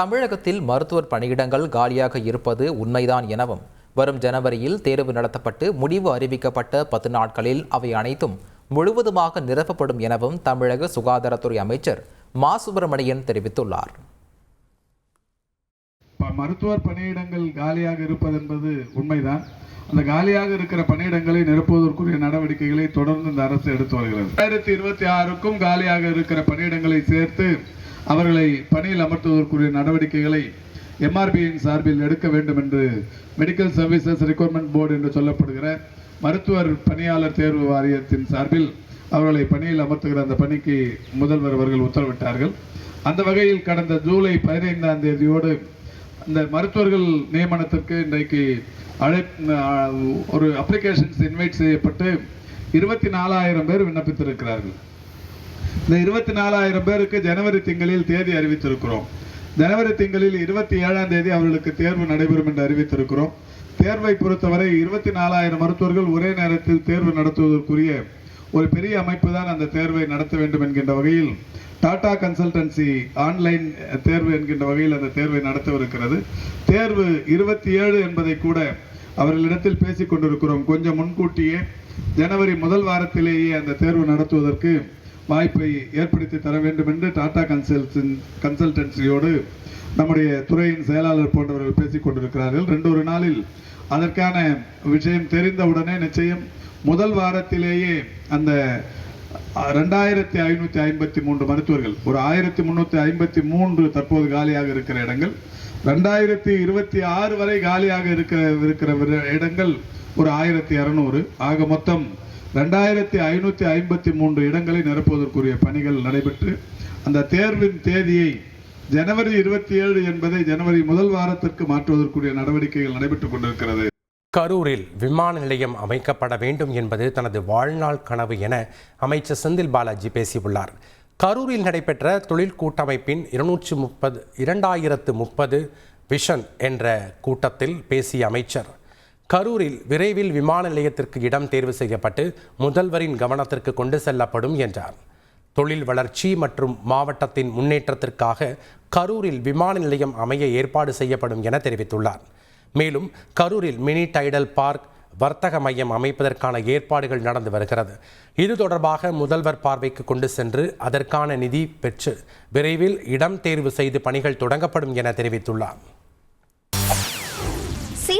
தமிழகத்தில் மருத்துவர் பணியிடங்கள் காலியாக இருப்பது உண்மைதான் எனவும் வரும் ஜனவரியில் தேர்வு நடத்தப்பட்டு முடிவு அறிவிக்கப்பட்ட பத்து நாட்களில் அவை அனைத்தும் முழுவதுமாக நிரப்பப்படும் எனவும் தமிழக சுகாதாரத்துறை அமைச்சர் மா. சுப்பிரமணியன் தெரிவித்துள்ளார். மருத்துவர் பணியிடங்கள் காலியாக இருப்பது என்பது உண்மைதான். அந்த காலியாக இருக்கிற பணியிடங்களை நிரப்புவதற்குரிய நடவடிக்கைகளை தொடர்ந்து இந்த அரசு எடுத்து வருகிறது. ரெண்டாயிரத்தி இருபத்தி ஆறுக்கும் காலியாக இருக்கிற பணியிடங்களை சேர்த்து அவர்களை பணியில் அமர்த்துவதற்குரிய நடவடிக்கைகளை எம்ஆர்பியின் சார்பில் எடுக்க வேண்டும் என்று மெடிக்கல் சர்வீசஸ் ரெக்ரூட்மெண்ட் போர்டு என்று சொல்லப்படுகிற மருத்துவர் பணியாளர் தேர்வு வாரியத்தின் சார்பில் அவர்களை பணியில் அமர்த்துகிற அந்த பணிக்கு முதல்வர் அவர்கள் உத்தரவிட்டார்கள். அந்த வகையில் கடந்த ஜூலை பதினைந்தாம் தேதியோடு அந்த மருத்துவர்கள் நியமனத்திற்கு இன்றைக்கு அழை ஒரு அப்ளிகேஷன்ஸ் இன்வைட் செய்யப்பட்டு இருபத்தி நாலாயிரம் பேர் விண்ணப்பித்திருக்கிறார்கள். இந்த இருபத்தி நாலாயிரம் பேருக்கு ஜனவரி திங்களில் தேதி அறிவித்திருக்கிறோம். ஜனவரி திங்களில் இருபத்தி ஏழாம் தேதி அவர்களுக்கு தேர்வு நடைபெறும் என்று அறிவித்திருக்கிறோம். தேர்வை பொறுத்தவரை இருபத்தி நாலாயிரம் மருத்துவர்கள் ஒரே நேரத்தில் தேர்வு நடத்துவதற்குரிய ஒரு பெரிய அமைப்பு தான் அந்த தேர்வை நடத்த வேண்டும் என்கின்ற வகையில் டாடா கன்சல்டன்சி ஆன்லைன் தேர்வு என்கின்ற வகையில் அந்த தேர்வை நடத்தவிருக்கிறது. தேர்வு இருபத்தி ஏழு என்பதை கூட அவர்களிடத்தில் பேசிக் கொண்டிருக்கிறோம். கொஞ்சம் முன்கூட்டியே ஜனவரி முதல் வாரத்திலேயே அந்த தேர்வு நடத்துவதற்கு வாய்ப்பை ஏற்படுத்தி தர வேண்டும் என்று டாடா கன்சல்டன் கன்சல்டன்சியோடு நம்முடைய துறையின் செயலாளர் போன்றவர்கள் பேசிக் கொண்டிருக்கிறார்கள். ரெண்டு ஒரு நாளில் அதற்கான விஷயம் தெரிந்தவுடனே நிச்சயம் முதல் வாரத்திலேயே அந்த ரெண்டாயிரத்தி ஐநூற்றி ஐம்பத்தி மூன்று மருத்துவர்கள் ஒரு ஆயிரத்தி முந்நூற்றி ஐம்பத்தி மூன்று தற்போது காலியாக இருக்கிற இடங்கள் ரெண்டாயிரத்தி இருபத்தி ஆறு வரை காலியாக இருக்க இருக்கிற இடங்கள் ஒரு ஆயிரத்தி இரநூறு ஆக மொத்தம் ரெண்டாயிரத்தி ஐநூற்றி ஐம்பத்தி மூன்று இடங்களை நிரப்புவதற்குரிய பணிகள் நடைபெற்று அந்த தேர்வின் தேதியை ஜனவரி இருபத்தி ஏழு என்பதை ஜனவரி முதல் வாரத்திற்கு மாற்றுவதற்குரிய நடவடிக்கைகள் நடைபெற்றுக் கொண்டிருக்கிறது. கரூரில் விமான நிலையம் அமைக்கப்பட வேண்டும் என்பது தனது வாழ்நாள் கனவு என அமைச்சர் செந்தில் பாலாஜி பேசியுள்ளார். கரூரில் நடைபெற்ற தொழில் கூட்டமைப்பின் இருநூற்றி முப்பது இரண்டாயிரத்து முப்பது விஷன் என்ற கூட்டத்தில் பேசிய அமைச்சர் கரூரில் விரைவில் விமான நிலையத்திற்கு இடம் தேர்வு செய்யப்பட்டு முதல்வரின் கவனத்திற்கு கொண்டு செல்லப்படும் என்றார். தொழில் வளர்ச்சி மற்றும் மாவட்டத்தின் முன்னேற்றத்திற்காக கரூரில் விமான நிலையம் அமைய ஏற்பாடு செய்யப்படும் என தெரிவித்துள்ளார். மேலும் கரூரில் மினி டைடல் பார்க் வர்த்தக மையம் அமைப்பதற்கான ஏற்பாடுகள் நடந்து வருகிறது. இது தொடர்பாக முதல்வர் பார்வைக்கு கொண்டு சென்று அதற்கான நிதி பெற்று விரைவில் இடம் தேர்வு செய்து பணிகள் தொடங்கப்படும் என தெரிவித்துள்ளார்.